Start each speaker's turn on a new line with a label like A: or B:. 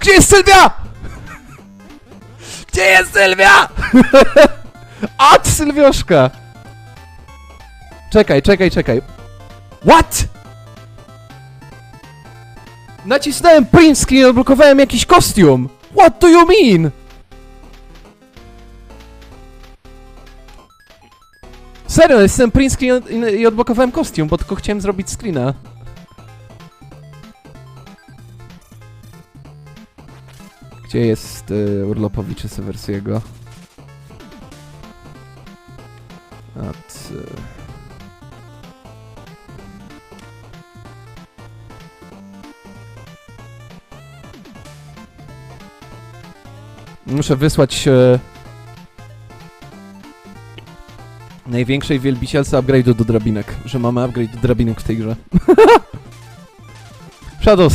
A: Gdzie jest Sylwia? Gdzie jest Sylwia? Ad Sylwioszka! Czekaj, czekaj, czekaj. What? Nacisnąłem print screen, odblokowałem jakiś kostium. What do you mean? Serio, nacisnąłem print screen i odblokowałem kostium, bo tylko chciałem zrobić screena. Gdzie jest y, urlopowiczy Sewersiego? At... Y... Muszę wysłać e, największej wielbicielce upgrade'u do drabinek, że mamy upgrade do drabinek w tej grze. Shadow